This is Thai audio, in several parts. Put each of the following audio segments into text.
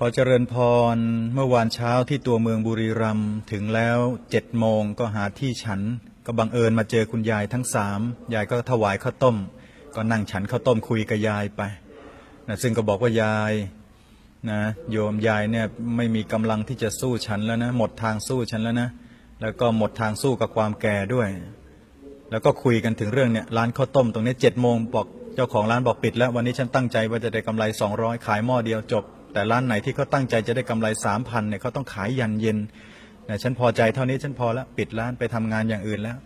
ขอเจริญพรเมื่อวานเช้าที่ตัวเมืองบุรีรัมย์ถึงแล้วเจ็ดโมงก็หาที่ฉัน ก็บังเอิญมาเจอคุณยายทั้งสามยายก็ถวายข้าวต้ม ก็นั่งฉันข้าวต้มคุยกับยายไปนะซึ่งก็บอกว่ายายนะโยมยายเนี่ยไม่มีกำลังที่จะสู้ฉันแล้วนะหมดทางสู้ฉันแล้วนะแล้วก็หมดทางสู้กับความแก่ด้วย แล้วก็คุยกันถึงเรื่องเนี่ยร้านข้าวต้มตรงนี้เจ็ดโมงบอกเจ้าของร้านบอกปิด แล้ววันนี้ฉันตั้งใจว่าจะได้กำไร200ขายหม้อเดียวจบ แต่ร้านไหนที่เขาตั้งใจจะได้กำไร3,000เนี่ยเขาต้องขายยันเย็นนะฉันพอใจเท่านี้ฉันพอแล้วปิดร้านไปทำงานอย่างอื่นแล้ว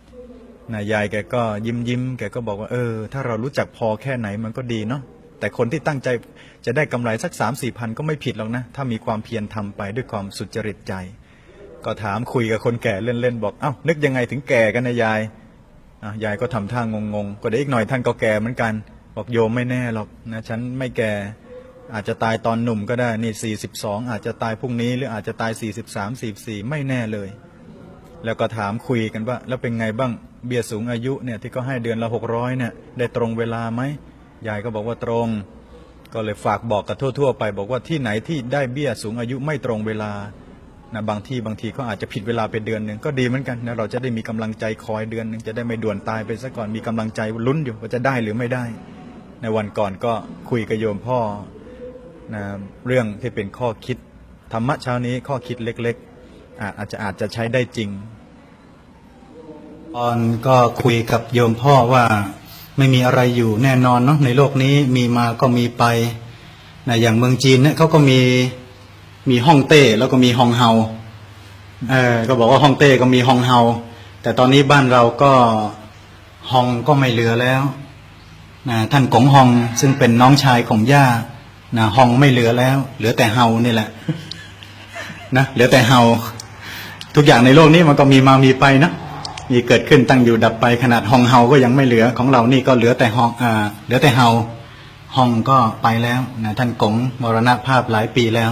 นะยายแกก็ยิ้มยิ้มแกก็บอกว่าเออ ถ้าเรารู้จักพอแค่ไหนมันก็ดีเนาะแต่คนที่ตั้งใจจะได้กำไรสัก3 4มสี่พันก็ไม่ผิดหรอกนะ ถ้ามีความเพียรทำไปด้วยความสุจริตใจ ก็ถามคุยกับคนแก่เล่นๆบอกเอ้านึกยังไงถึงแก่กันนะยายยายก็ทำท่างงงๆก็เดี๋ยวอีกหน่อยท่านก็แก่เหมือนกัน บอกโยมไม่แน่หรอกนะฉันไม่แก่ อาจจะตายตอนหนุ่มก็ได้นี่ 42 อาจจะตายพรุ่งนี้หรืออาจจะตาย 43 44 ไม่แน่เลย แล้วก็ถามคุยกันว่า แล้วเป็นไงบ้างเบี้ยสูงอายุเนี่ยที่เขาให้เดือนละ 600เนี่ยได้ตรงเวลาไหมยายก็บอกว่าตรง ก็เลยฝากบอกกับทั่ว ๆ ไป บอกว่าที่ไหนที่ได้เบี้ยสูงอายุไม่ตรงเวลานะบางที่บางทีเขาอาจจะผิดเวลาไปเดือนหนึ่งก็ดีเหมือนกันนะเราจะได้มีกำลังใจคอยเดือนหนึ่งจะได้ไม่ด่วนตายไปซะก่อนมีกำลังใจลุ้นอยู่ว่าจะได้หรือไม่ได้ ในวันก่อนก็คุยกับโยมพ่อ นะเรื่องที่เป็นข้อคิดธรรมะเช้านี้ข้อคิดเล็กๆอาอาจจะอาจจะใช้ได้จริงตอนก็คุยกับโยมพ่อว่าไม่มีอะไรอยู่แน่นอนเนาะในโลกนี้มีมาก็มีไปนะอย่างเมืองจีนเนี่ยเขาก็มีมีฮ่องเต้แล้วก็มีฮองเฮาเออก็บอกว่าฮ่องเต้ก็มีฮองเฮาแต่ตอนนี้บ้านเราก็ฮองก็ไม่เหลือแล้วนะท่านกงฮองซึ่งเป็นน้องชายของย่า นะฮองไม่เหลือแล้ว เหลือแต่เฮานี่แหละ นะเหลือแต่เฮาทุกอย่างในโลกนี้มันก็มีมามีไปนะมีเกิดขึ้นตั้งอยู่ดับไปขนาดห้องเฮาก็ยังไม่เหลือของเรานี่ก็เหลือแต่ห้องอ่าเหลือแต่เฮาห้องก็ไปแล้วนะท่านกงมรณภาพหลายปีแล้ว